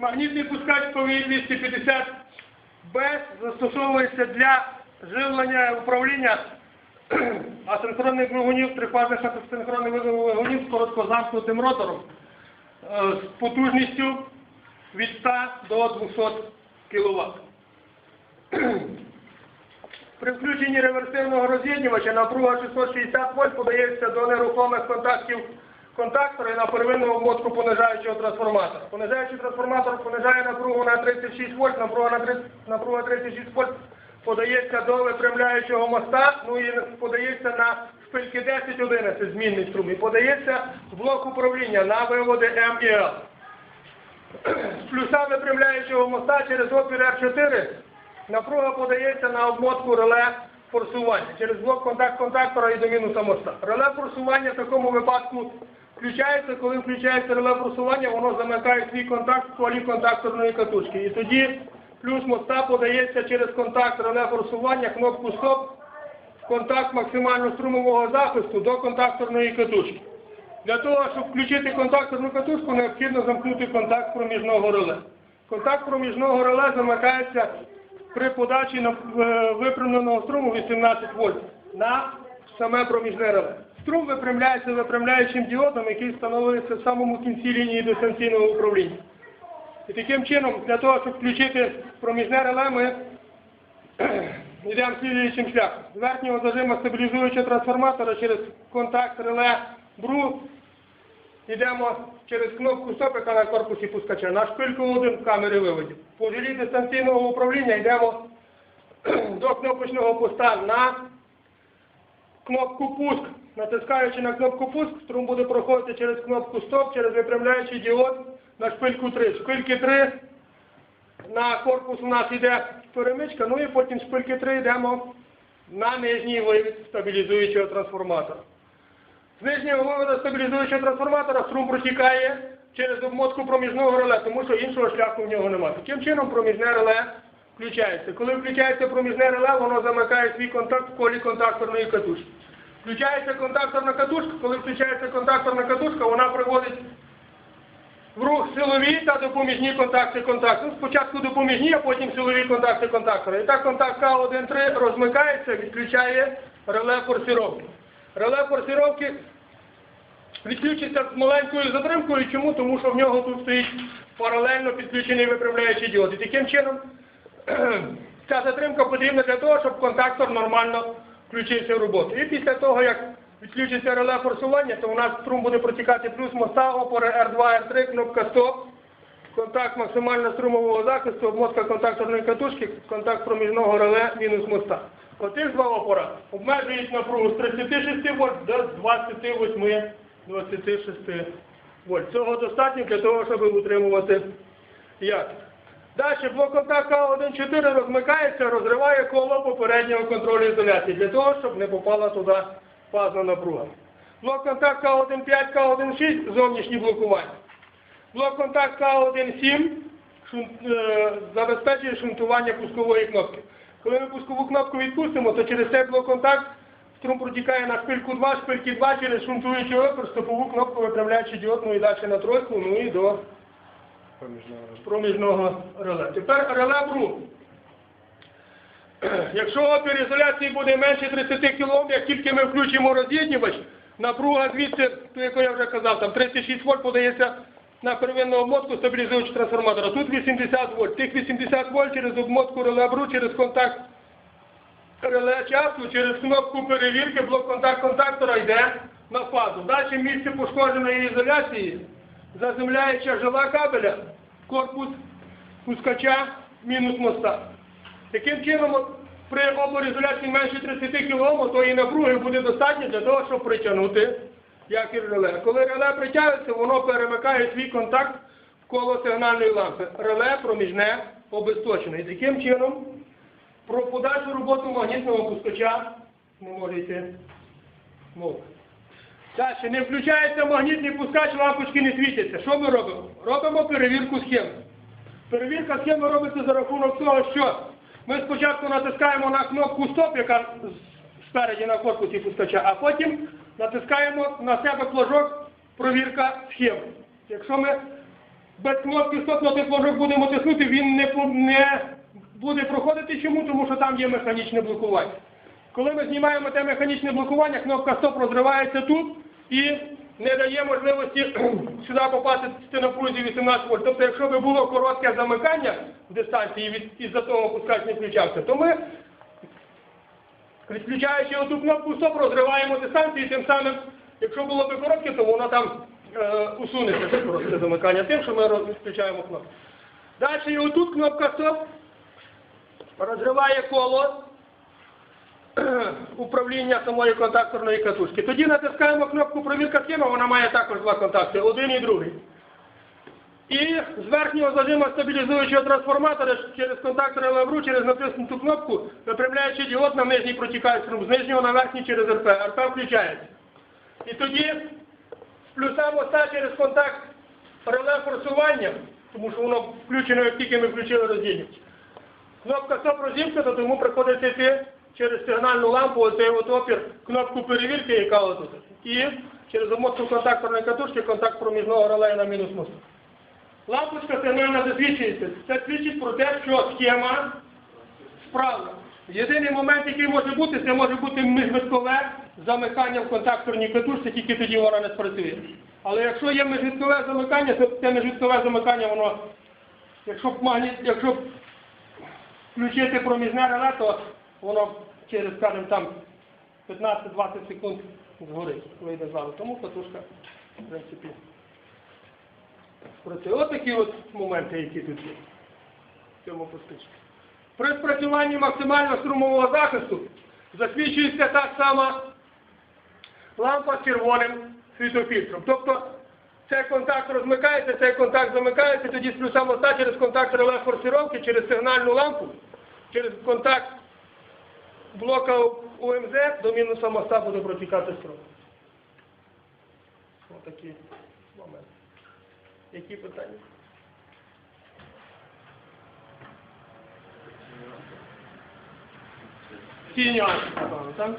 Магнітний пускач повій 250 Б застосовується для живлення управління асинхронних двигунів, трифазних асинхронних двигунів з короткозамкнутим ротором е, з потужністю від 100 до 200 кВт. При включенні реверсивного роз'єднувача напруга 660 вольт подається до нерухомих контактів контактора і на первинну обмотку понижаючого трансформатора. Понижаючий трансформатор понижає напругу на 36 вольт, напруга на 30, напруга 36 вольт подається до випрямляючого моста, ну і подається на шпильки 10-11 змінний струм і подається в блок управління на виводи М і Л. З плюса випрямляючого моста через опір R4 напруга подається на обмотку реле форсування через блок контакт контактора і до мінуса моста. Реле форсування в такому випадку включається, коли включається реле форсування, воно замикає свій контакт в колі контакторної катушки. І тоді плюс моста подається через контакт реле форсування, кнопку стоп, в контакт максимально струмового захисту до контакторної катушки. Для того, щоб включити контакторну катушку, необхідно замкнути контакт проміжного реле. Контакт проміжного реле замикається при подачі е, випрямленого струму 18 вольт на саме проміжне реле. Струм випрямляється випрямляючим діодом, який встановлюється в самому кінці лінії дистанційного управління. І таким чином, для того, щоб включити проміжне реле, ми йдемо слідуючим шляхом. З верхнього зажима стабілізуючого трансформатора через контакт реле БРУ йдемо через кнопку стоп, яка на корпусі пускача, на шпильку 1 камери виводів. По жилі дистанційного управління йдемо до кнопочного поста на кнопку пуск. Натискаючи на кнопку пуск, струм буде проходити через кнопку стоп, через випрямляючий діод на шпильку 3. Шпильки 3 на корпус у нас йде перемичка, ну і потім шпильки 3 йдемо на нижній вивід стабілізуючого трансформатора. З нижнього виводу стабілізуючого трансформатора струм протікає через обмотку проміжного реле, тому що іншого шляху в нього немає. Таким чином проміжне реле включається. Коли включається проміжне реле, воно замикає свій контакт в колі контакторної катушки. Включається контакторна катушка, коли включається контакторна катушка, вона приводить в рух силові та допоміжні контакти контакту. Ну, Спочатку допоміжні, а потім силові контакти контактора. І так контакт К1-3 розмикається, відключає реле форсировки. Реле форсировки відключиться з маленькою затримкою. Чому? Тому що в нього тут стоїть паралельно підключений виправляючий діод. І таким чином ця затримка потрібна для того, щоб контактор нормально включився в роботу. І після того, як відключиться реле форсування, то у нас струм буде протікати плюс моста, опори R2, R3, кнопка стоп, контакт максимально струмового захисту, обмотка контакторної катушки, контакт проміжного реле, мінус моста. Отих два опора обмежують напругу з 36 вольт до 28-26 вольт. Цього достатньо для того, щоб утримувати якість. Далі блок контакт К1-4 розмикається, розриває коло попереднього контролю ізоляції, для того, щоб не попала туди фазна напруга. Блок контакт К1-5, К1-6 зовнішні блокування. Блок контакт К1-7 шун- е, забезпечує шунтування пускової кнопки. Коли ми пускову кнопку відпустимо, то через цей блок контакт струм протікає на шпильку 2, шпильки 2 через шунтуючий опір, стопову кнопку виправляючи діодну і далі на тройку, ну і до проміжного реле. Тепер реле БРУ. Якщо опір ізоляції буде менше 30 кОм, як тільки ми включимо роз'єднювач, напруга звідси, то, як я вже казав, там 36 вольт подається на первинну обмотку стабілізуючого трансформатора. Тут 80 вольт. Тих 80 вольт через обмотку реле БРУ, через контакт реле часу, через кнопку перевірки блок контакт контактора йде на фазу. Далі місце пошкодженої ізоляції заземляюча жила кабеля, корпус пускача мінус моста. Таким чином, при опорізоляції менше 30 кОм, то і напруги буде достатньо для того, щоб притягнути якір реле. Коли реле притягується, воно перемикає свій контакт коло сигнальної лампи. Реле проміжне обесточене. І таким чином про подальшу роботу магнітного пускача не може йти мова. Далі, не включається магнітний пускач, лампочки не світяться. Що ми робимо? Робимо перевірку схеми. Перевірка схеми робиться за рахунок того, що ми спочатку натискаємо на кнопку стоп, яка спереді на корпусі пускача, а потім натискаємо на себе флажок провірка схеми. Якщо ми без кнопки стоп на той флажок будемо тиснути, він не, не буде проходити. Чому? Тому що там є механічне блокування. Коли ми знімаємо те механічне блокування, кнопка стоп розривається тут і не дає можливості сюди попасти пульзі 18 вольт. Тобто, якщо би було коротке замикання в дистанції від із-за того пускач не включався, то ми, відключаючи оту кнопку стоп, розриваємо дистанцію, і тим самим, якщо було б коротке, то воно там е, усунеться це коротке замикання тим, що ми роз- відключаємо кнопку. Далі і отут кнопка стоп розриває коло управління самої контакторної катушки. Тоді натискаємо кнопку провірка схеми, вона має також два контакти, один і другий. І з верхнього зажима стабілізуючого трансформатора через контактор ЛВРУ, через натиснуту кнопку, випрямляючи діод на нижній протікає струм, з нижнього на верхній через РП. РП включається. І тоді з плюса моста через контакт реле форсування, тому що воно включено, як тільки ми включили роздільність. Кнопка стоп розімкнута, тому приходиться йти через сигнальну лампу, оцей от опір, кнопку перевірки, яка отут. І через обмотку контакторної катушки контакт проміжного релею на мінус мосту. Лампочка сигнальна засвідчується. Це свідчить про те, що схема справна. Єдиний момент, який може бути, це може бути міжвиткове замикання в контакторній катушці, тільки тоді вона не спрацює. Але якщо є міжвиткове замикання, то це міжвиткове замикання, воно, якщо якщо включити проміжне реле, то воно через, скажімо, там 15-20 секунд згорить, вийде з ладу. Тому катушка, в принципі, спрацює. Ось такі от моменти, які тут є в цьому пустичці. При спрацюванні максимально струмового захисту засвідчується та сама лампа з червоним світофільтром. Тобто цей контакт розмикається, цей контакт замикається, тоді з плюса моста через контакт реле форсировки, через сигнальну лампу, через контакт блока УМЗ до мінуса моста буде протікати строк. Ось такі моменти. Які питання? Всі нюанси, так?